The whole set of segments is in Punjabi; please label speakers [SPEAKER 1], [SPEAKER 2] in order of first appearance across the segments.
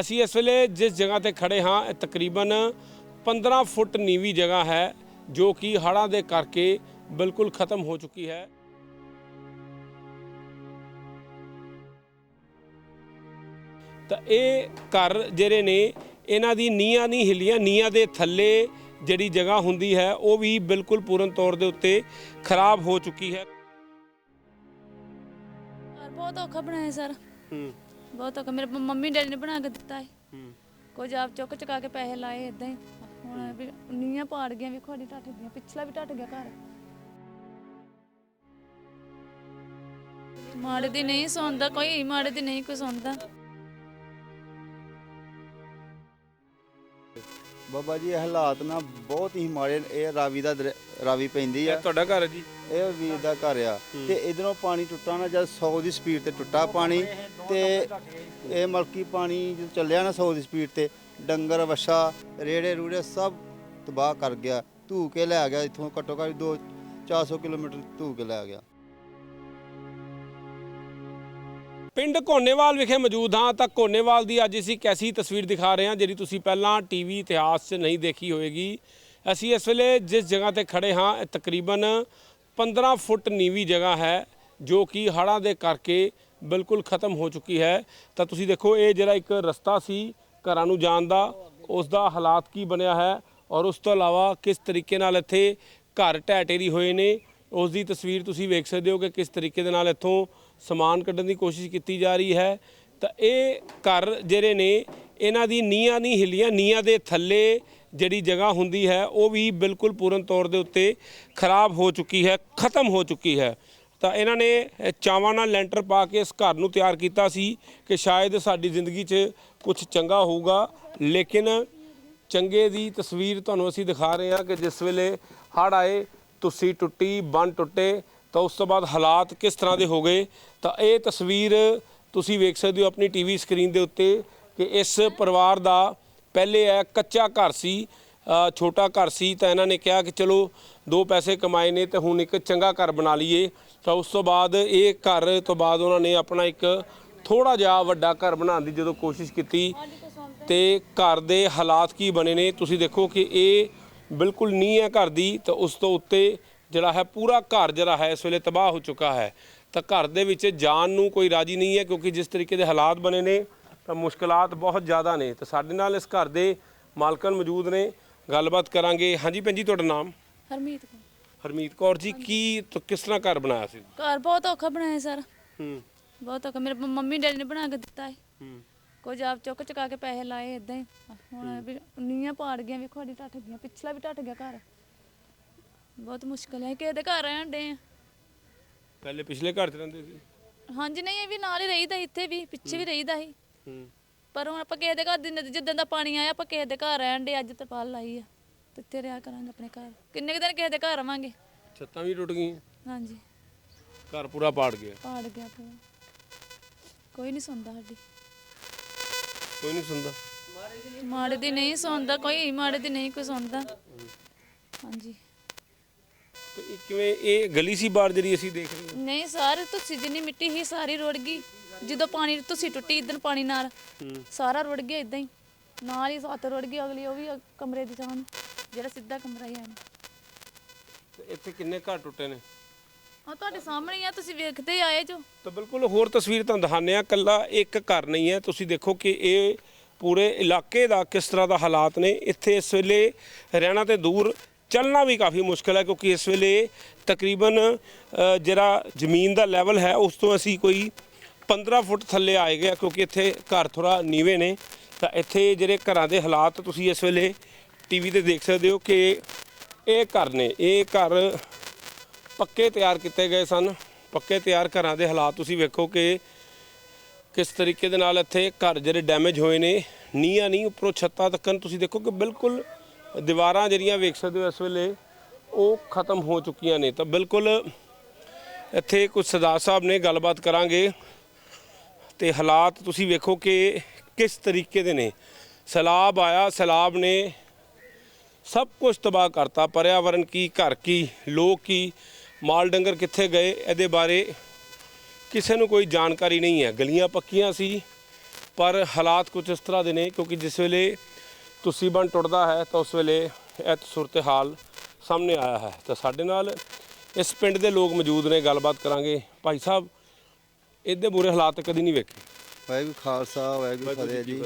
[SPEAKER 1] ਅਸੀਂ ਇਸ ਵੇਲੇ ਜਿਸ ਜਗ੍ਹਾ ਤੇ ਖੜੇ ਹਾਂ ਇਹ ਤਕਰੀਬਨ 15 ਫੁੱਟ ਨੀਵੀਂ ਜਗ੍ਹਾ ਹੈ ਜੋ ਕਿ ਹੜ੍ਹਾਂ ਦੇ ਕਰਕੇ ਬਿਲਕੁਲ ਖਤਮ ਹੋ ਚੁੱਕੀ ਹੈ। ਤਾਂ ਇਹ ਘਰ ਜਿਹੜੇ ਨੇ ਇਹਨਾਂ ਦੀ ਨੀਆਂ ਨਹੀਂ ਹਿੱਲੀਆਂ ਨੀਆਂ ਦੇ ਥੱਲੇ ਜਿਹੜੀ ਜਗ੍ਹਾ ਹੁੰਦੀ ਹੈ ਉਹ ਵੀ ਬਿਲਕੁਲ ਪੂਰਨ ਤੌਰ ਦੇ ਉੱਤੇ ਖਰਾਬ ਹੋ ਚੁੱਕੀ ਹੈ।
[SPEAKER 2] ਬਹੁਤ ਔਖਾ ਬਣਾਇਆ ਸਰ।
[SPEAKER 1] ਹੂੰ।
[SPEAKER 2] ਬਹੁਤ ਔਖਾ। ਮੇਰੇ ਮੰਮੀ ਡੈਡੀ ਨੇ ਬਣਾ ਕੇ ਦਿੱਤਾ ਹੈ
[SPEAKER 1] ਹੂੰ।
[SPEAKER 2] ਕੁਝ ਆਪ ਚੁੱਕ ਚੁਕਾ ਕੇ ਪੈਸੇ ਲਾਏ ਇਦਾਂ ਹੀ। ਹੁਣ ਵੀ ਨੀਆਂ ਪਾੜ ਗਈਆਂ ਵੀ ਖੋੜੀ ਟੱਟ ਗਈਆਂ ਪਿਛਲਾ ਵੀ ਟੱਟ ਗਿਆ ਘਰ। ਮਾੜੇ ਦੀ ਨਹੀਂ ਸੌਂਦਾ ਕੋਈ ਮਾੜੇ ਦੀ ਨਹੀਂ ਕੋਈ ਸੌਂਦਾ।
[SPEAKER 3] ਬਾਬਾ ਜੀ ਇਹ ਹਾਲਾਤ ਨਾ ਬਹੁਤ ਹੀ ਮਾੜੇ ਨੇ। ਇਹ ਰਾਵੀ ਦਾ ਦਰ- ਰਾਵੀ ਪੈਂਦੀ
[SPEAKER 1] ਇਹ
[SPEAKER 3] ਆ
[SPEAKER 1] ਤੁਹਾਡਾ ਘਰ ਹੈ ਜੀ?
[SPEAKER 3] ਇਹ ਵੀਰ ਦਾ ਘਰ ਆ। ਤੇ ਇਧਰੋਂ ਪਾਣੀ ਟੁੱਟਾ ਨਾ ਜਦ 100 ਦੀ ਸਪੀਡ ਤੇ ਟੁੱਟਾ ਪਾਣੀ ਤੇ ਇਹ ਮਲਕੀ ਪਾਣੀ ਜਦੋਂ ਚੱਲਿਆ ਨਾ 100 ਦੀ ਸਪੀਡ ਤੇ ਡੰਗਰ ਵਛਾ ਰੇੜੇ ਰੂੜੇ ਸਭ ਤਬਾਹ ਕਰ ਗਿਆ। ਧੂ ਕੇ ਲੈ ਗਿਆ ਇੱਥੋਂ ਘੱਟੋ ਘੱਟ 2 400 ਕਿਲੋਮੀਟਰ ਧੂ ਕੇ ਲੈ ਗਿਆ।
[SPEAKER 1] ਪਿੰਡ ਕੋਨੇਵਾਲ ਵਿਖੇ ਮੌਜੂਦ ਹਾਂ ਤਾਂ ਕੋਨੇਵਾਲ ਦੀ ਅੱਜ ਅਸੀਂ ਕੈਸੀ ਤਸਵੀਰ ਦਿਖਾ ਰਹੇ ਹਾਂ ਜਿਹੜੀ ਤੁਸੀਂ ਪਹਿਲਾਂ ਟੀਵੀ ਇਤਿਹਾਸ 'ਚ ਨਹੀਂ ਦੇਖੀ ਹੋਵੇਗੀ। ਅਸੀਂ ਇਸ ਵੇਲੇ ਜਿਸ ਜਗ੍ਹਾ ਤੇ ਖੜੇ ਹਾਂ ਇਹ ਤਕਰੀਬਨ 15 ਫੁੱਟ ਨੀਵੀਂ ਜਗ੍ਹਾ ਹੈ, ਜੋ ਕਿ ਹੜ੍ਹਾਂ ਦੇ ਕਰਕੇ ਬਿਲਕੁਲ ਖਤਮ ਹੋ ਚੁੱਕੀ ਹੈ। ਤਾਂ ਤੁਸੀਂ ਦੇਖੋ, ਇਹ ਜਿਹੜਾ ਇੱਕ ਰਸਤਾ ਸੀ ਘਰਾਂ ਨੂੰ ਜਾਣ ਦਾ ਉਸ ਦਾ ਹਾਲਾਤ ਕੀ ਬਣਿਆ ਹੈ ਔਰ ਉਸ ਤੋਂ ਇਲਾਵਾ ਕਿਸ ਤਰੀਕੇ ਨਾਲ ਇੱਥੇ ਘਰ ਢਹਿ ਢੇਰੀ ਹੋਏ ਨੇ ਉਸ ਦੀ ਤਸਵੀਰ ਤੁਸੀਂ ਵੇਖ ਸਕਦੇ ਹੋ ਕਿ ਕਿਸ ਤਰੀਕੇ ਦੇ ਨਾਲ ਇੱਥੋਂ ਸਮਾਨ ਕੱਢਣ ਦੀ ਕੋਸ਼ਿਸ਼ ਕੀਤੀ ਜਾ ਰਹੀ ਹੈ। ਤਾਂ ਇਹ ਘਰ ਜਿਹੜੇ ਨੇ, ਇਹਨਾਂ ਦੀ ਨੀਆਂ ਨਹੀਂ ਹਿੱਲੀਆਂ ਨੀਆਂ ਦੇ ਥੱਲੇ ਜਿਹੜੀ ਜਗ੍ਹਾ ਹੁੰਦੀ ਹੈ, ਉਹ ਵੀ ਬਿਲਕੁਲ ਪੂਰਨ ਤੌਰ ਦੇ ਉੱਤੇ ਖਰਾਬ ਹੋ ਚੁੱਕੀ ਹੈ, ਖਤਮ ਹੋ ਚੁੱਕੀ ਹੈ। ਤਾਂ ਇਹਨਾਂ ਨੇ ਚਾਵਾਂ ਨਾਲ ਲੈਂਟਰ ਪਾ ਕੇ ਇਸ ਘਰ ਨੂੰ ਤਿਆਰ ਕੀਤਾ ਸੀ ਕਿ ਸ਼ਾਇਦ ਸਾਡੀ ਜ਼ਿੰਦਗੀ 'ਚ ਕੁਝ ਚੰਗਾ ਹੋਊਗਾ। ਲੇਕਿਨ ਚੰਗੇ ਦੀ ਤਸਵੀਰ ਤੁਹਾਨੂੰ ਅਸੀਂ ਦਿਖਾ ਰਹੇ ਹਾਂ ਕਿ ਜਿਸ ਵੇਲੇ ਹੜ੍ਹ ਆਏ, ਤੁਸੀਂ ਟੁੱਟੀ, ਬੰਨ ਟੁੱਟੇ, ਤਾਂ ਉਸ ਤੋਂ ਬਾਅਦ ਹਾਲਾਤ ਕਿਸ ਤਰ੍ਹਾਂ ਦੇ ਹੋ ਗਏ? ਤਾਂ ਇਹ ਤਸਵੀਰ ਤੁਸੀਂ ਵੇਖ ਸਕਦੇ ਹੋ ਆਪਣੀ ਟੀਵੀ ਸਕਰੀਨ ਦੇ ਉੱਤੇ ਕਿ ਇਸ ਪਰਿਵਾਰ ਦਾ ਪਹਿਲੇ ਹੈ ਕੱਚਾ ਘਰ ਸੀ ਛੋਟਾ ਘਰ ਸੀ ਤਾਂ ਇਹਨਾਂ ਨੇ ਕਿਹਾ ਕਿ ਚਲੋ ਦੋ ਪੈਸੇ ਕਮਾਏ ਨੇ ਤੇ ਹੁਣ ਇੱਕ ਚੰਗਾ ਘਰ ਬਣਾ ਲਈਏ। ਤਾਂ ਉਸ ਤੋਂ ਬਾਅਦ ਇਹ ਘਰ ਤੋਂ ਬਾਅਦ ਉਹਨਾਂ ਨੇ ਆਪਣਾ ਇੱਕ ਥੋੜਾ ਜਿਹਾ ਵੱਡਾ ਘਰ ਬਣਾਉਣ ਦੀ ਜਦੋਂ ਕੋਸ਼ਿਸ਼ ਕੀਤੀ। ਤੇ ਘਰ ਦੇ ਹਾਲਾਤ ਕੀ ਬਣੇ ਨੇ? ਤੁਸੀਂ ਦੇਖੋ ਕਿ ਇਹ ਬਿਲਕੁਲ ਨੀਂਹ ਹੈ ਘਰ ਦੀ, ਤਾਂ ਉਸ ਤੋਂ ਉੱਤੇ ਜਿਹੜਾ ਹੈ ਪੂਰਾ ਘਰ ਜਿਹੜਾ ਹੈ ਇਸ ਵੇਲੇ ਤਬਾਹ ਹੋ ਚੁੱਕਾ ਹੈ। ਤਾਂ ਘਰ ਦੇ ਵਿੱਚ ਜਾਣ ਨੂੰ ਕੋਈ ਰਾਜੀ ਨਹੀਂ ਹੈ ਕਿਉਂਕਿ ਜਿਸ ਤਰੀਕੇ ਦੇ ਹਾਲਾਤ ਬਣੇ ਨੇ ਤਾਂ ਮੁਸ਼ਕਲਾਤ ਬਹੁਤ ਜ਼ਿਆਦਾ ਨੇ। ਤਾਂ ਸਾਡੇ ਨਾਲ ਇਸ ਘਰ ਦੇ ਮਾਲਕਨ ਮੌਜੂਦ ਨੇ। ਗੱਲਬਾਤ ਕਰਾਂਗੇ। ਹਾਂਜੀ ਭੈਣ ਜੀ ਤੁਹਾਡਾ ਨਾਮ?
[SPEAKER 2] ਹਰਮੀਤ ਕੌਰ।
[SPEAKER 1] ਹਰਮੀਤ ਕੌਰ ਜੀ ਕੀ ਤੁ- ਕਿਸ ਤਰ੍ਹਾਂ ਘਰ ਬਣਾਇਆ ਸੀ?
[SPEAKER 2] ਘਰ ਬਹੁਤ ਔਖਾ ਬਣਾਇਆ ਸਰ।
[SPEAKER 1] ਹੂੰ।
[SPEAKER 2] ਬਹੁਤ ਔਖਾ। ਮੇਰੇ ਮੰਮੀ ਡੈਡੀ ਨੇ ਬਣਾ ਕੇ ਦਿੱਤਾ ਹੈ
[SPEAKER 1] ਹੂੰ।
[SPEAKER 2] ਕੁਝ ਆਪ ਚੁੱਕ ਚੁਕਾ ਕੇ ਪੈਸੇ ਲਾਏ ਇਦਾਂ ਹੀ। ਹੁਣ ਵੀ ਨੀਆਂ ਪਾੜ ਗਈਆਂ ਵੀ ਖੋੜੀ ਟੱਟ ਗਈਆਂ। ਪਿਛਲਾ ਵੀ ਟੱਟ ਗਿਆ ਘਰ। ਬਹੁਤ ਮੁਸ਼ਕਲ ਹੈ। ਕਿਸੇ ਦੇ ਘਰ ਰਹਿਣ ਡੇ ਆ।
[SPEAKER 1] ਪਹਿਲੇ ਪਿਛਲੇ ਘਰ 'ਚ ਰਹਿੰਦੇ ਸੀ?
[SPEAKER 2] ਹਾਂਜੀ ਨਹੀਂ ਇਹ ਵੀ ਨਾਲ ਹੀ ਰਹੀਦਾ ਸੀ, ਇੱਥੇ ਵੀ ਪਿੱਛੇ ਵੀ ਰਹੀਦਾ ਸੀ।
[SPEAKER 1] ਹੂੰ।
[SPEAKER 2] ਪਰ ਹੁਣ ਆਪਾਂ ਕਿਸੇ ਦੇ ਘਰ ਦਿਨ ਜਿੱਦਾਂ ਦਾ ਪਾਣੀ ਆਇਆ ਆਪਾਂ ਕਿਸੇ ਦੇ ਘਰ ਰਹਿਣ ਡੇ ਅੱਜ ਤੇ ਪਾਲ ਲਾਈ ਆ। ਤੇ ਇੱਥੇ ਰਿਹਾ ਕਰਾਂਗੇ ਆਪਣੇ ਘਰ। ਕਿੰਨੇ ਕੁ ਦਿਨ ਕਿਸੇ ਦੇ ਘਰ ਰਵਾਂਗੇ?
[SPEAKER 1] ਛੱਤਾਂ ਵੀ ਟੁੱਟ ਗਈਆਂ।
[SPEAKER 2] ਹਾਂਜੀ।
[SPEAKER 1] ਘਰ ਪੂਰਾ ਪਾੜ ਗਿਆ।
[SPEAKER 2] ਪਾੜ ਗਿਆ ਪੂਰਾ। ਕੋਈ ਨਹੀਂ ਸੁਣਦਾ ਸਾਡੀ।
[SPEAKER 1] ਕੋਈ ਨਹੀਂ ਸੁਣਦਾ।
[SPEAKER 2] ਮਾੜੇ ਦੀ ਨਹੀਂ ਸੁਣਦਾ ਕੋਈ ਮਾੜੇ ਦੀ ਨਹੀਂ ਕੋਈ ਸੁਣਦਾ। ਹਾਂਜੀ।
[SPEAKER 1] ਤੇ ਇਹ ਕਿਵੇਂ ਇਹ ਗਲੀ ਸੀ ਬਾਹਰ ਜਿਹੜੀ ਅਸੀਂ ਦੇਖ ਰਹੇ ਹਾਂ?
[SPEAKER 2] ਨਹੀਂ ਸਾਰੇ ਤੁਸੀਂ ਜਿੰਨੀ ਮਿੱਟੀ ਸੀ ਸਾਰੀ ਰੁੜ ਗਈ। ਜਦੋਂ ਪਾਣੀ ਤੁਸੀਂ ਟੁੱਟੀ ਇਧਰ ਪਾਣੀ ਨਾਲ ਸਾਰਾ ਰੁੜ ਗਿਆ ਇਦਾਂ ਹੀ। ਨਾਲ ਹੀ ਸੱਤ ਰੁੜ ਗਈ ਅਗਲੀ ਉਹ ਵੀ ਕਮਰੇ ਦੀ ਜਾਨ ਜਿਹੜਾ ਸਿੱਧਾ ਕਮਰਾ ਹੀ ਹੈ
[SPEAKER 1] ਤੇ ਇੱਥੇ ਕਿੰਨੇ ਘਰ ਟੁੱਟੇ ਨੇ?
[SPEAKER 2] ਆ ਤੁਹਾਡੇ ਸਾਹਮਣੇ ਹੀ ਆ ਤੁਸੀਂ ਵੇਖਦੇ ਹੀ ਆਏ ਜੋ।
[SPEAKER 1] ਤਾਂ ਬਿਲਕੁਲ ਹੋਰ ਤਸਵੀਰ ਤੁਹਾਨੂੰ ਦਿਖਾਉਂਦੇ ਆ ਕੱਲਾ ਇੱਕ ਘਰ ਨਹੀਂ ਹੈ। ਤੁਸੀਂ ਦੇਖੋ ਕਿ ਇਹ ਪੂਰੇ ਇਲਾਕੇ ਦਾ ਕਿਸ ਤਰ੍ਹਾਂ ਦਾ ਹਾਲਾਤ ਨੇ। ਇੱਥੇ ਇਸ ਵੇਲੇ ਰਹਿਣਾ ਤੇ ਦੂਰ ਚੱਲਣਾ ਵੀ ਕਾਫੀ ਮੁਸ਼ਕਲ ਹੈ ਕਿਉਂਕਿ ਇਸ ਵੇਲੇ ਤਕਰੀਬਨ ਅ, ਜਿਹੜਾ ਜ਼ਮੀਨ ਦਾ ਲੈਵਲ ਹੈ ਉਸ ਤੋਂ ਅਸੀਂ ਕੋਈ 15 ਫੁੱਟ ਥੱਲੇ ਆਏ ਗਏ ਹਾਂ ਕਿਉਂਕਿ ਇੱਥੇ ਘਰ ਥੋੜਾ ਨੀਵੇਂ ਨੇ। ਤਾਂ ਇੱਥੇ ਜਿਹੜੇ ਘਰਾਂ ਦੇ ਹਾਲਾਤ ਤੁਸੀਂ ਇਸ ਵੇਲੇ ਟੀਵੀ ਤੇ ਦੇਖ ਸਕਦੇ ਹੋ ਕਿ ਇਹ ਘਰ ਨੇ। ਇਹ ਘਰ ਪੱਕੇ ਤਿਆਰ ਕੀਤੇ ਗਏ ਸਨ। ਪੱਕੇ ਤਿਆਰ ਘਰਾਂ ਦੇ ਹਾਲਾਤ ਤੁਸੀਂ ਵੇਖੋ ਕਿ ਕਿਸ ਤਰੀਕੇ ਦੇ ਨਾਲ ਇੱਥੇ ਘਰ ਜਿਹੜੇ ਡੈਮੇਜ ਹੋਏ ਨੇ। ਨੀਆਂ ਨਹੀਂ, ਉੱਪਰੋਂ ਛੱਤਾਂ ਤੱਕਨ ਤੁਸੀਂ ਦੇਖੋ ਕਿ ਬਿਲਕੁਲ ਦੀਵਾਰਾਂ ਜਿਹੜੀਆਂ ਵੇਖ ਸਕਦੇ ਹੋ ਇਸ ਵੇਲੇ, ਉਹ ਖਤਮ ਹੋ ਚੁੱਕੀਆਂ ਨੇ। ਤਾਂ ਬਿਲਕੁਲ ਇੱਥੇ ਕੁਝ ਸਰਦਾਰ ਸਾਹਿਬ ਨੇ ਗੱਲਬਾਤ ਕਰਾਂਗੇ। ਤੇ ਹਾਲਾਤ ਤੁਸੀਂ ਵੇਖੋ ਕਿ ਕਿਸ ਤਰੀਕੇ ਦੇ ਨੇ। ਸੈਲਾਬ ਆਇਆ, ਸੈਲਾਬ ਨੇ ਸਭ ਕੁਝ ਤਬਾਹ ਕਰਤਾ। ਪਰਿਆਵਰਨ ਕੀ, ਘਰ ਕੀ, ਲੋਕ ਕੀ, ਮਾਲ ਡੰਗਰ ਕਿੱਥੇ ਗਏ, ਇਹਦੇ ਬਾਰੇ ਕਿਸੇ ਨੂੰ ਕੋਈ ਜਾਣਕਾਰੀ ਨਹੀਂ ਹੈ। ਗਲੀਆਂ ਪੱਕੀਆਂ ਸੀ, ਪਰ ਹਾਲਾਤ ਕੁਝ ਇਸ ਤਰ੍ਹਾਂ ਦੇ ਨੇ, ਕਿਉਂਕਿ ਜਿਸ ਵੇਲੇ ਤੁਸੀਂ ਬਣ ਟੁੱਟਦਾ ਹੈ, ਤਾਂ ਉਸ ਵੇਲੇ ਇਹ ਸੂਰਤ ਹਾਲ ਸਾਹਮਣੇ ਆਇਆ ਹੈ। ਤਾਂ ਸਾਡੇ ਨਾਲ ਇਸ ਪਿੰਡ ਦੇ ਲੋਕ ਮੌਜੂਦ ਨੇ, ਗੱਲਬਾਤ ਕਰਾਂਗੇ। ਭਾਈ ਸਾਹਿਬ ਇਹਦੇ ਬੁਰੇ ਹਾਲਾਤ ਕਦੀ ਨਹੀਂ ਵੇਖੇ।
[SPEAKER 3] ਵਾਹਿਗੁਰੂ ਖਾਲਸਾ ਵਾਹਿਗੁਰੂ ਫਤਿਹ ਜੀ।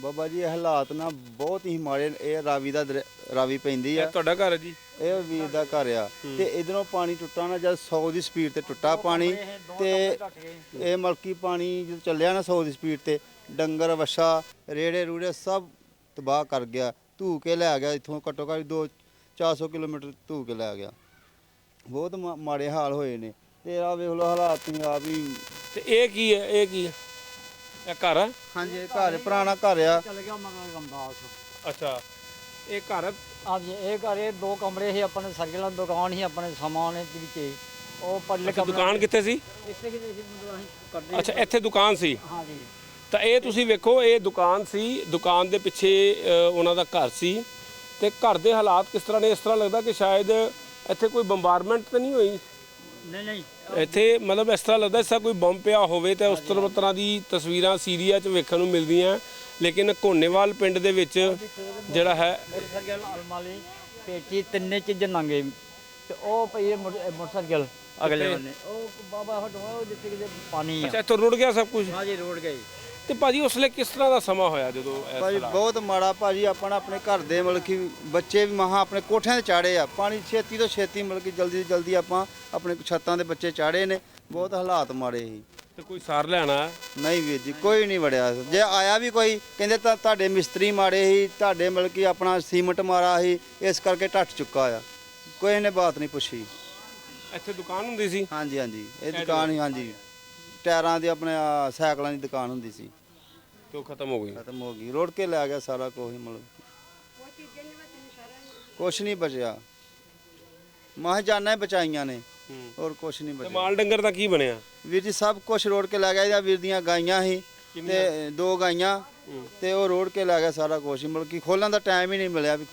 [SPEAKER 3] ਬਾਬਾ ਜੀ ਇਹ ਹਾਲਾਤ ਨਾ ਬਹੁਤ ਹੀ ਮਾੜੇ ਨੇ। ਇਹ ਰਾਵੀ ਦਾ ਦਰ- ਰਾਵੀ ਪੈਂਦੀ
[SPEAKER 1] ਇਹ
[SPEAKER 3] ਆ
[SPEAKER 1] ਤੁਹਾਡਾ ਘਰ ਹੈ ਜੀ?
[SPEAKER 3] ਇਹ ਵੀਰ ਦਾ ਘਰ ਆ। ਤੇ ਇਧਰੋਂ ਪਾਣੀ ਟੁੱਟਾ ਨਾ ਜਦ 100 ਦੀ ਸਪੀਡ ਤੇ ਟੁੱਟਾ ਪਾਣੀ ਤੇ ਇਹ ਮਲਕੀ ਪਾਣੀ ਜਦ ਚੱਲਿਆ ਨਾ 100 ਦੀ ਸਪੀਡ ਤੇ ਡੰਗਰ ਵਛਾ ਰੇੜੇ ਰੂੜੇ ਸਭ ਤਬਾਹ ਕਰ ਗਿਆ। ਧੂ ਕੇ ਲੈ ਗਿਆ ਇੱਥੋਂ ਘੱਟੋ ਘੱਟ 2 400 ਕਿਲੋਮੀਟਰ ਧੂ ਕੇ ਲੈ ਗਿਆ। ਬਹੁਤ ਮਾ- ਮਾੜੇ ਹਾਲ ਹੋਏ ਨੇ। ਤੇ ਆ ਵੇਖ ਲਓ ਹਾਲਾਤ ਤੁਸੀਂ ਆਪ ਹੀ
[SPEAKER 1] ਤੇ ਇਹ ਕੀ ਹੈ ਇਹ ਕੀ ਹੈ? ਇਹ ਘਰ ਹੈ?
[SPEAKER 3] ਹਾਂਜੀ ਇਹ ਘਰ ਪੁਰਾਣਾ ਘਰ ਆ।
[SPEAKER 4] ਚਲ ਗਿਆ ਮਗਰ ਗੰਦਾਸ।
[SPEAKER 1] ਅੱਛਾ। ਇਹ ਘਰ ਹੈ?
[SPEAKER 4] ਆ ਜੀ ਇਹ ਘਰ ਇਹ ਦੋ ਕਮਰੇ ਸੀ ਆਪਣੇ ਸਰਗਲਾ ਦੁਕਾਨ ਸੀ ਆਪਣੇ ਸਮਾਨ ਦੇ ਵਿੱਚ ਹੀ। ਉਹ ਪਰਲੇ
[SPEAKER 1] ਅੱਛਾ,
[SPEAKER 4] ਕਮਰੇ
[SPEAKER 1] ਦੁਕਾਨ ਕਿੱਥੇ ਸੀ?
[SPEAKER 4] ਇੱਥੇ ਕਿਤੇ ਸੀ ਮਤਲਬ ਅਸੀਂ ਕਰਦੇ
[SPEAKER 1] ਅੱਛਾ ਇੱਥੇ ਦੁਕਾਨ ਸੀ?
[SPEAKER 4] ਹਾਂ ਜੀ
[SPEAKER 1] ਤਾਂ ਇਹ ਤੁਸੀਂ ਵੇਖੋ ਇਹ ਦੁਕਾਨ ਸੀ ਦੁਕਾਨ ਦੇ ਪਿੱਛੇ ਅ, ਉਹਨਾਂ ਦਾ ਘਰ ਸੀ। ਤੇ ਘਰ ਦੇ ਹਾਲਾਤ ਕਿਸ ਤਰ੍ਹਾਂ ਨੇ? ਇਸ ਤਰ੍ਹਾਂ ਲੱਗਦਾ ਕਿ ਸ਼ਾਇਦ ਇੱਥੇ ਕੋਈ ਬੰਬਾਰਮੈਂਟ ਤਾਂ ਨਹੀਂ ਹੋਈ?
[SPEAKER 4] ਨਹੀਂ ਨਹੀਂ।
[SPEAKER 1] ਇੱਥੇ ਮਤਲਬ ਇਸ ਤਰ੍ਹਾਂ ਲੱਗਦਾ ਜਿਸ ਕੋਈ ਬੰਬ ਪਿਆ ਹੋਵੇ ਤੇ ਉਸ ਤਰ੍ਹਾਂ ਤਰ੍ਹਾਂ ਦੀ ਤਸਵੀਰਾਂ ਸੀਰੀਆ 'ਚ ਵੇਖਣ ਨੂੰ ਮਿਲਦੀਆਂ। ਲੇਕਿਨ ਕੋਨੇਵਾਲ ਪਿੰਡ ਦੇ ਵਿੱਚ ਜਿਹੜਾ ਹੈ
[SPEAKER 4] ਮੋਟਰਸਾਈਕਲ ਅਲਮਾਰੀ ਪੇਟੀ ਤਿੰਨੇ ਚੀਜ਼ਾਂ ਨੰਗੇ ਤੇ ਉਹ ਪਈ ਹੈ ਮੋਟਰ- ਮੋਟਰਸਾਈਕਲ ਅਗਲੇ ਬੰਨੇ। ਉਹ ਬਾਬਾ ਹਟਵਾ ਉਹ ਜਿੱਥੇ ਕਿਤੇ ਪਾਣੀ ਆ।
[SPEAKER 1] ਅੱਛਾ ਇੱਥੋਂ ਰੁੜ ਗਿਆ ਸਭ ਕੁਝ
[SPEAKER 4] ਹਾਂ ਜੀ ਰੋਡ ਗਈ
[SPEAKER 1] ਤੇ ਭਾਜੀ ਉਸ ਲਈ ਕਿਸ ਤਰ੍ਹਾਂ ਦਾ ਸਮਾਂ ਹੋਇਆ ਜਦੋਂ ਇਸ
[SPEAKER 3] ਭਾਜੀ
[SPEAKER 1] ਹਾਲਾਤ-
[SPEAKER 3] ਬਹੁਤ ਮਾੜਾ ਭਾਜੀ ਆਪਣਾ ਆਪਣੇ ਘਰ ਦੇ ਮਤਲਬ ਕਿ ਬੱਚੇ ਵੀ ਮਹਾ ਆਪਣੇ ਕੋਠਿਆਂ ਤੇ ਚਾੜੇ ਆ। ਪਾਣੀ ਛੇਤੀ ਤੋਂ ਛੇਤੀ ਮਤਲਬ ਕਿ ਜਲਦੀ ਤੋਂ ਜਲਦੀ ਆਪਾਂ ਆਪਣੇ ਛੱਤਾਂ ਦੇ ਬੱਚੇ ਚਾੜੇ ਨੇ। ਬਹੁਤ ਹਾਲਾਤ ਮਾੜੇ ਸੀ।
[SPEAKER 1] ਤੇ ਕੋਈ ਸਾਰ ਲੈਣਾ?
[SPEAKER 3] ਨਹੀਂ ਵੀਰ ਜੀ ਕੋਈ ਨਹੀਂ ਵੜਿਆ। ਜੇ ਆਇਆ ਵੀ ਕੋਈ ਕਹਿੰਦੇ ਤਾਂ ਤੁਹਾਡੇ ਮਿਸਤਰੀ ਮਾੜੇ ਸੀ ਤੁਹਾਡੇ ਮਤਲਬ ਕਿ ਆਪਣਾ ਸੀਮਟ ਮਾਰਾ ਸੀ ਇਸ ਕਰਕੇ ਟੱਟ ਚੁੱਕਾ ਆ। ਕੋਈ ਨੇ ਬਾਤ ਨਹੀਂ ਪੁੱਛੀ।
[SPEAKER 1] ਇੱਥੇ ਦੁਕਾਨ ਹੁੰਦੀ ਸੀ?
[SPEAKER 3] ਹਾਂਜੀ ਹਾਂਜੀ। ਇਹ ਦੁਕਾਨ ਹੀ ਹਾਂਜੀ। ਟਾਇਰਾਂ ਦੀ ਆਪਣੇ ਆਹ ਸਾਈਕਲਾਂ ਦੀ ਦੁਕਾਨ ਹੁੰਦੀ ਸੀ।
[SPEAKER 1] ਉਹ ਖਤਮ ਹੋ ਗਈ?
[SPEAKER 3] ਖਤਮ ਹੋ ਗਈ। ਰੋੜ ਕੇ ਲੈ ਗਿਆ ਸਾਰਾ ਕੁਝ ਹੀ ਮਤਲਬ। ਕੁਛ ਨਹੀਂ ਬਚਿਆ। ਮਾਹ ਜਾਨਾਂ ਬਚਾਈਆਂ ਨੇ।
[SPEAKER 1] ਹੂੰ।
[SPEAKER 3] ਹੋਰ ਕੁਛ ਨਹੀਂ
[SPEAKER 1] ਤੇ
[SPEAKER 3] ਬਚਿਆ।
[SPEAKER 1] ਮਾਲ ਡੰਗਰ ਦਾ ਕੀ ਬਣਿਆ?
[SPEAKER 3] ਵੀਰ ਜੀ ਸਭ ਕੁਝ ਰੋੜ ਕੇ ਲੈ ਗਿਆ। ਇਹਦਾ ਵੀਰ ਦੀਆਂ ਗਾਈਆਂ ਸੀ ਤੇ ਦੋ ਗਾਈਆਂ। ਤੇ ਉਹ ਰੋੜ ਕੇ ਲੈ ਗਿਆ ਸਾਰਾ ਕੁਝ ਹੀ। ਮਤਲਬ ਕਿ ਖੋਲਣ ਦਾ ਟਾਈਮ ਹੀ ਨਹੀਂ ਮਿਲਿਆ ਵੀ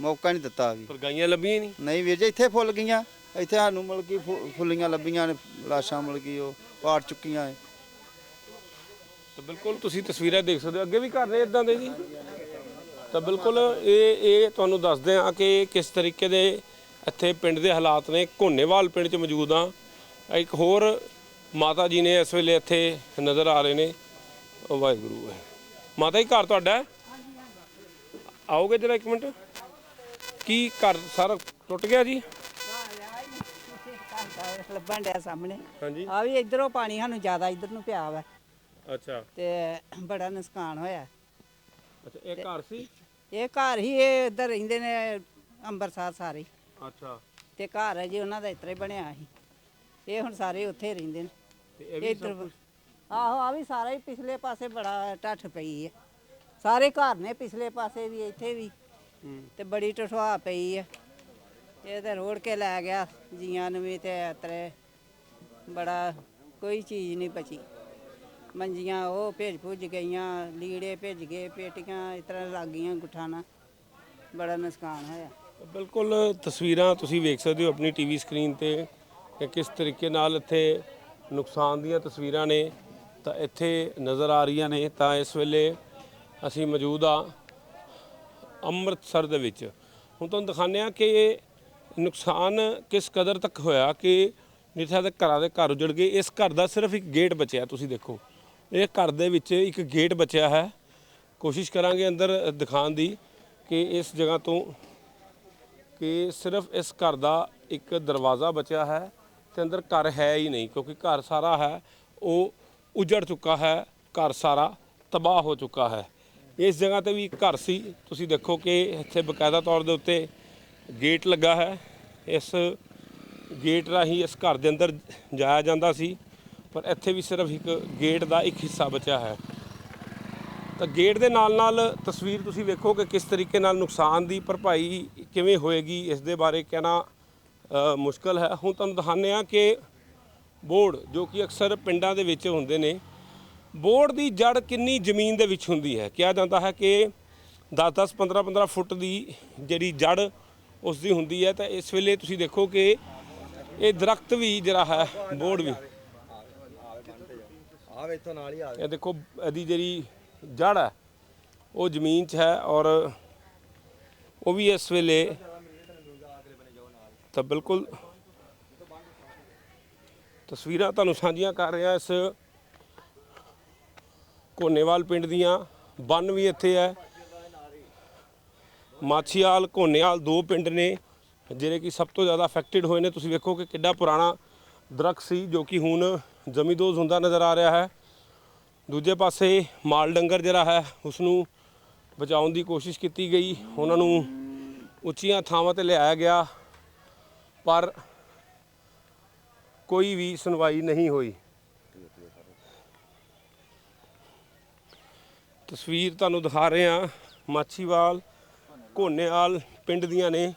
[SPEAKER 3] ਮੌਕਾ ਨਹੀਂ ਦਿੱਤਾ ਵੀ।
[SPEAKER 1] ਪਰ ਗਾਈਆਂ ਲੱਭੀਆਂ ਨਹੀਂ?
[SPEAKER 3] ਨਹੀਂ ਵੀਰ ਜੀ ਇੱਥੇ ਫੁੱਲ ਗਈਆਂ। ਇੱਥੇ ਸਾਨੂੰ ਮਤਲਬ ਕਿ ਫੁ- ਫੁੱਲੀਆਂ ਲੱਭੀਆਂ ਨੇ ਲਾਸ਼ਾਂ ਮਤਲਬ ਕਿ ਉਹ ਪਾੜ ਚੁੱਕੀਆਂ ਹੈ
[SPEAKER 1] ਤਾਂ ਬਿਲਕੁਲ ਤੁਸੀਂ ਤਸਵੀਰਾਂ ਦੇਖ ਸਕਦੇ ਹੋ। ਅੱਗੇ ਵੀ ਘਰ ਨੇ ਇਦਾਂ ਦੇ ਜੀ। ਤਾਂ ਬਿਲਕੁਲ ਇਹ ਇਹ ਤੁਹਾਨੂੰ ਦੱਸਦੇ ਹਾਂ ਕਿ ਕਿਸ ਤਰੀਕੇ ਦੇ ਇੱਥੇ ਪਿੰਡ ਦੇ ਹਾਲਾਤ ਨੇ। ਘੋਨੇਵਾਲ ਪਿੰਡ 'ਚ ਮੌਜੂਦ ਆ ਇੱਕ ਹੋਰ ਮਾਤਾ ਜੀ ਨੇ ਇਸ ਵੇਲੇ ਇੱਥੇ ਨਜ਼ਰ ਆ ਰਹੇ ਨੇ। ਉਹ ਵਾਹਿਗੁਰੂ ਹੈ। ਮਾਤਾ ਜੀ ਘਰ ਤੁਹਾਡਾ ਹੈ? ਆਓਗੇ ਜਰਾ ਇੱਕ ਮਿੰਟ। ਕੀ ਘਰ ਸਾਰਾ ਟੁੱਟ ਗਿਆ ਜੀ?
[SPEAKER 5] ਲੱਭਣ ਡਿਆ ਸਾਹਮਣੇ।
[SPEAKER 1] ਹਾਂਜੀ।
[SPEAKER 5] ਆ ਵੀ ਇਧਰੋਂ ਪਾਣੀ ਸਾਨੂੰ ਜ਼ਿਆਦਾ ਇਧਰ ਨੂੰ ਪਿਆ ਵਾ।
[SPEAKER 1] ਅੱਛਾ।
[SPEAKER 5] ਤੇ ਬੜਾ ਨੁਕਸਾਨ ਹੋਇਆ।
[SPEAKER 1] ਅੱਛਾ ਇਹ ਘਰ ਸੀ?
[SPEAKER 5] ਇਹ ਘਰ ਹੀ ਇਹ ਇੱਧਰ ਰਹਿੰਦੇ ਨੇ ਅੰਬਰਸਰ ਸਾਰੇ।
[SPEAKER 1] ਅੱਛਾ।
[SPEAKER 5] ਤੇ ਘਰ ਹੈ ਜੀ ਉਹਨਾਂ ਦਾ ਇਤਰਾ ਬਣਿਆ ਸੀ। ਇਹ ਹੁਣ ਸਾਰੇ ਉੱਥੇ ਰਹਿੰਦੇ ਨੇ।
[SPEAKER 1] ਤੇ ਇਹ ਵੀ
[SPEAKER 5] ਇੱਧਰ ਆਹੋ ਆ ਵੀ ਸਾਰਾ ਹੀ ਪਿਛਲੇ ਪਾਸੇ ਬੜਾ ਢੱਠ ਪਈ ਹੈ। ਸਾਰੇ ਘਰ ਨੇ ਪਿਛਲੇ ਪਾਸੇ ਵੀ ਇੱਥੇ ਵੀ।
[SPEAKER 1] ਹੂੰ।
[SPEAKER 5] ਤੇ ਬੜੀ ਟਠਵਾ ਪਈ ਹੈ। ਇਹ ਤੇ ਰੋੜ ਕੇ ਲੈ ਗਿਆ ਜੀਆਂ ਨੂੰ ਵੀ ਤੇ ਅਤਰੇ ਬੜਾ ਕੋਈ ਚੀਜ਼ ਨਹੀਂ ਬਚੀ। ਮੰਜੀਆਂ, ਉਹ ਭੇਜ ਭੁੱਜ ਗਈਆਂ, ਲੀੜੇ ਭੇਜ ਗਏ, ਪੇਟੀਆਂ, ਇਸ ਤਰ੍ਹਾਂ ਲੱਗ ਗਈਆਂ ਗੁੱਠਾਣਾ ਬੜਾ ਨੁਕਸਾਨ ਹੋਇਆ।
[SPEAKER 1] ਬਿਲਕੁਲ ਤਸਵੀਰਾਂ ਤੁਸੀਂ ਵੇਖ ਸਕਦੇ ਹੋ ਆਪਣੀ ਟੀਵੀ ਸਕਰੀਨ ਤੇ ਕਿ ਕਿਸ ਤਰੀਕੇ ਨਾਲ ਇੱਥੇ ਨੁਕਸਾਨ ਦੀਆਂ ਤਸਵੀਰਾਂ ਨੇ, ਤਾਂ ਇੱਥੇ ਨਜ਼ਰ ਆ ਰਹੀਆਂ ਨੇ। ਤਾਂ ਇਸ ਵੇਲੇ ਅਸੀਂ ਮੌਜੂਦ ਆ ਅੰਮ੍ਰਿਤਸਰ ਦੇ ਵਿੱਚ। ਹੁਣ ਤੁਹਾਨੂੰ ਦਿਖਾਉਂਦੇ ਆ ਕਿ ਇਹ ਨੁਕਸਾਨ ਕਿਸ ਕਦਰ ਤੱਕ ਹੋਇਆ ਕਿ ਜਿੱਥੇ ਦੇ ਘਰਾਂ ਦੇ ਘਰ ਉਜੜ ਗਏ। ਇਸ ਘਰ ਦਾ ਸਿਰਫ ਇੱਕ ਗੇਟ ਬਚਿਆ, ਤੁਸੀਂ ਦੇਖੋ। ਇਹ ਘਰ ਦੇ ਵਿੱਚ ਇੱਕ ਗੇਟ ਬਚਿਆ ਹੈ। ਕੋਸ਼ਿਸ਼ ਕਰਾਂਗੇ ਅੰਦਰ ਦਿਖਾਉਣ ਦੀ ਕਿ ਇਸ ਜਗ੍ਹਾ ਤੋਂ ਕਿ ਸਿਰਫ ਇਸ ਘਰ ਦਾ ਇੱਕ ਦਰਵਾਜ਼ਾ ਬਚਿਆ ਹੈ ਤੇ ਅੰਦਰ ਘਰ ਹੈ ਹੀ ਨਹੀਂ, ਕਿਉਂਕਿ ਘਰ ਸਾਰਾ ਹੈ, ਉਹ ਉਜੜ ਚੁੱਕਾ ਹੈ, ਘਰ ਸਾਰਾ ਤਬਾਹ ਹੋ ਚੁੱਕਾ ਹੈ। ਇਸ ਜਗ੍ਹਾ ਤੇ ਵੀ ਇੱਕ ਘਰ ਸੀ। ਤੁਸੀਂ ਦੇਖੋ ਕਿ ਇੱਥੇ ਬਕਾਇਦਾ ਤੌਰ ਦੇ ਉੱਤੇ ਗੇਟ ਲੱਗਾ ਹੈ। ਇਸ ਗੇਟ ਰਾਹੀਂ ਇਸ ਘਰ ਦੇ ਅੰਦਰ ਜਾਇਆ ਜਾਂਦਾ ਸੀ। ਪਰ ਇੱਥੇ ਵੀ ਸਿਰਫ ਇੱਕ ਗੇਟ ਦਾ ਇੱਕ ਹਿੱਸਾ ਬਚਿਆ ਹੈ। ਤਾਂ ਗੇਟ ਦੇ ਨਾਲ ਨਾਲ ਤਸਵੀਰ ਤੁਸੀਂ ਵੇਖੋ ਕਿ ਕਿਸ ਤਰੀਕੇ ਨਾਲ ਨੁਕਸਾਨ ਦੀ ਭਰਪਾਈ ਕਿਵੇਂ ਹੋਏਗੀ, ਇਸ ਦੇ ਬਾਰੇ ਕਹਿਣਾ ਮੁਸ਼ਕਲ ਹੈ। ਹੁਣ ਤੁਹਾਨੂੰ ਦਿਖਾਉਂਦੇ ਆ ਕਿ ਬੋਰਡ, ਜੋ ਕਿ ਅਕਸਰ ਪਿੰਡਾਂ ਦੇ ਵਿੱਚ ਹੁੰਦੇ ਨੇ, ਬੋਰਡ ਦੀ ਜੜ ਕਿੰਨੀ ਜ਼ਮੀਨ ਦੇ ਵਿੱਚ ਹੁੰਦੀ ਹੈ। ਕਿਹਾ ਜਾਂਦਾ ਹੈ ਕਿ 10-10 15-15 ਫੁੱਟ ਦੀ ਜਿਹੜੀ ਜੜ ਉਸ ਦੀ ਹੁੰਦੀ ਹੈ। ਤਾਂ ਇਸ ਵੇਲੇ ਤੁਸੀਂ ਦੇਖੋ ਕਿ ਇਹ ਦਰਖਤ ਵੀ ਜਿਹੜਾ ਹੈ, ਬੋਰਡ ਵੀ
[SPEAKER 6] ਆ ਵੇ ਨਾਲ ਹੀ ਆ
[SPEAKER 1] ਇਹ ਦੇਖੋ, ਇਹਦੀ ਜਿਹੜੀ ਜੜ ਹੈ, ਉਹ ਜ਼ਮੀਨ 'ਚ ਹੈ ਔਰ ਉਹ ਵੀ ਇਸ ਵੇਲੇ ਤਾਂ ਬਿਲਕੁਲ ਤਸਵੀਰਾਂ ਤੁਹਾਨੂੰ ਸਾਂਝੀਆਂ ਕਰ ਰਿਹਾ ਇਸ ਕੋਨੇਵਾਲ ਪਿੰਡ ਦੀਆਂ। ਬੰਨ ਵੀ ਇੱਥੇ ਹੈ। ਮਾਛੀਵਾਲ ਕੋਨੇਵਾਲ ਦੋ ਪਿੰਡ ਨੇ, ਜਿਹੜੇ ਕਿ ਸਭ ਤੋਂ ਜ਼ਿਆਦਾ ਅਫੈਕਟਡ ਹੋਏ ਨੇ। ਤੁਸੀਂ ਵੇਖੋ ਕਿ ਕਿੱਡਾ ਪੁਰਾਣਾ ਦਰਖਤ ਸੀ ਜੋ ਕਿ ਹੁਣ ਜ਼ਮੀਦੋਜ਼ ਹੁੰਦਾ ਨਜ਼ਰ ਆ ਰਿਹਾ ਹੈ। ਦੂਜੇ ਪਾਸੇ ਮਾਲ ਡੰਗਰ ਜਿਹੜਾ ਹੈ ਉਸ ਨੂੰ ਬਚਾਉਣ ਦੀ ਕੋਸ਼ਿਸ਼ ਕੀਤੀ ਗਈ। ਉਹਨਾਂ ਨੂੰ ਉੱਚੀਆਂ ਥਾਵਾਂ ਤੇ ਲਿਆਇਆ ਗਿਆ, ਪਰ ਕੋਈ ਵੀ ਸੁਣਵਾਈ ਨਹੀਂ ਹੋਈ। ਤਸਵੀਰ ਤੁਹਾਨੂੰ ਦਿਖਾ ਰਹੇ ਹਾਂ। ਮਾਛੀਵਾਲ, ਘੋਨੇਵਾਲ ਪਿੰਡ ਦੀਆਂ ਨੇ।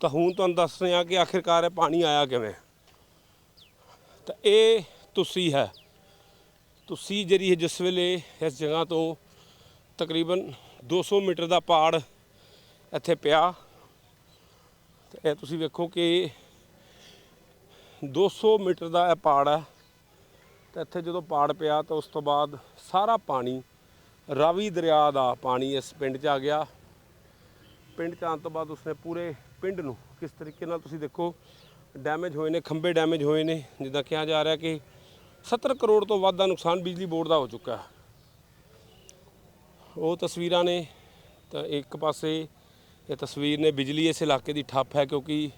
[SPEAKER 1] ਤਾਂ ਹੁਣ ਤੁਹਾਨੂੰ ਦੱਸ ਰਹੇ ਹਾਂ ਕਿ ਆਖਿਰਕਾਰ ਇਹ ਪਾਣੀ ਆਇਆ ਕਿਵੇਂ। ਤਾਂ ਇਹ ਤੁਸੀਂ ਹੈ। ਤੁਸੀਂ ਜਿਹੜੀ ਹੈ ਜਿਸ ਵੇਲੇ ਇਸ ਜਗ੍ਹਾ ਤੋਂ ਤਕਰੀਬਨ 200 ਮੀਟਰ ਦਾ ਪਾੜ ਇੱਥੇ ਪਿਆ, ਤੇ ਇਹ ਤੁਸੀਂ ਵੇਖੋ ਕਿ 200 ਮੀਟਰ ਦਾ ਇਹ ਪਾੜ ਹੈ। ਤੇ ਇੱਥੇ ਜਦੋਂ ਪਾੜ ਪਿਆ ਤਾਂ ਉਸ ਤੋਂ ਬਾਅਦ ਸਾਰਾ ਪਾਣੀ, ਰਾਵੀ ਦਰਿਆ ਦਾ ਪਾਣੀ ਇਸ ਪਿੰਡ 'ਚ ਆ ਗਿਆ। ਪਿੰਡ 'ਚ ਆਉਣ ਤੋਂ ਬਾਅਦ ਉਸਨੇ ਪੂਰੇ ਪਿੰਡ ਨੂੰ ਕਿਸ ਤਰੀਕੇ ਨਾਲ ਤੁਸੀਂ ਦੇਖੋ ਡੈਮੇਜ ਹੋਏ ਨੇ, ਖੰਭੇ ਡੈਮੇਜ ਹੋਏ ਨੇ, ਜਿੱਦਾਂ ਕਿਹਾ ਜਾ ਰਿਹਾ ਕਿ 70 ਕਰੋੜ ਤੋਂ ਵੱਧ ਦਾ ਨੁਕਸਾਨ ਬਿਜਲੀ ਬੋਰਡ ਦਾ ਹੋ ਚੁੱਕਾ ਹੈ। ਉਹ ਤਸਵੀਰਾਂ ਨੇ, ਤਾਂ ਇੱਕ ਪਾਸੇ ਇਹ ਤਸਵੀਰ ਨੇ ਬਿਜਲੀ ਇਸ ਇਲਾਕੇ ਦੀ ਠੱਪ ਹੈ ਕਿਉਂਕਿ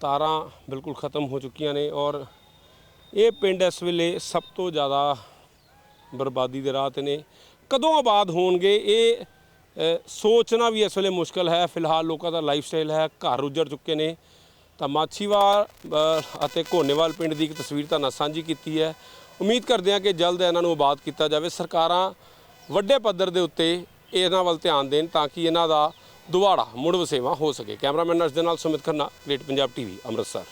[SPEAKER 1] ਤਾਰਾਂ ਬਿਲਕੁਲ ਖਤਮ ਹੋ ਚੁੱਕੀਆਂ ਨੇ ਔਰ ਇਹ ਪਿੰਡ ਇਸ ਵੇਲੇ ਸਭ ਤੋਂ ਜ਼ਿਆਦਾ ਬਰਬਾਦੀ ਦੇ ਰਾਹ ਤੇ ਨੇ। ਕਦੋਂ ਆਬਾਦ ਹੋਣਗੇ, ਇਹ ਸੋਚਣਾ ਵੀ ਇਸ ਵੇਲੇ ਮੁਸ਼ਕਲ ਹੈ। ਫਿਲਹਾਲ ਲੋਕਾਂ ਦਾ ਲਾਈਫ ਸਟਾਈਲ ਹੈ, ਘਰ ਉੱਜੜ ਚੁੱਕੇ ਨੇ। ਤਾਂ ਮਾਛੀਵਾਲ ਅਤੇ ਘੋਨੇਵਾਲ ਪਿੰਡ ਦੀ ਇੱਕ ਤਸਵੀਰ ਤਾਂ ਨਾਲ ਸਾਂਝੀ ਕੀਤੀ ਹੈ। ਉਮੀਦ ਕਰਦੇ ਹਾਂ ਕਿ ਜਲਦ ਇਹਨਾਂ ਨੂੰ ਆਬਾਦ ਕੀਤਾ ਜਾਵੇ। ਸਰਕਾਰਾਂ ਵੱਡੇ ਪੱਧਰ ਦੇ ਉੱਤੇ ਇਹਨਾਂ ਵੱਲ ਧਿਆਨ ਦੇਣ ਤਾਂ ਕਿ ਇਹਨਾਂ ਦਾ ਦੁਬਾਰਾ ਮੁੜ ਵਸੇਵਾ ਹੋ ਸਕੇ। ਕੈਮਰਾਮੈਨ ਨਰਸ ਦੇ ਨਾਲ ਸੁਮਿਤ ਖੰਨਾ, ਗ੍ਰੇਟ ਪੰਜਾਬ ਟੀਵੀ, ਅੰਮ੍ਰਿਤਸਰ।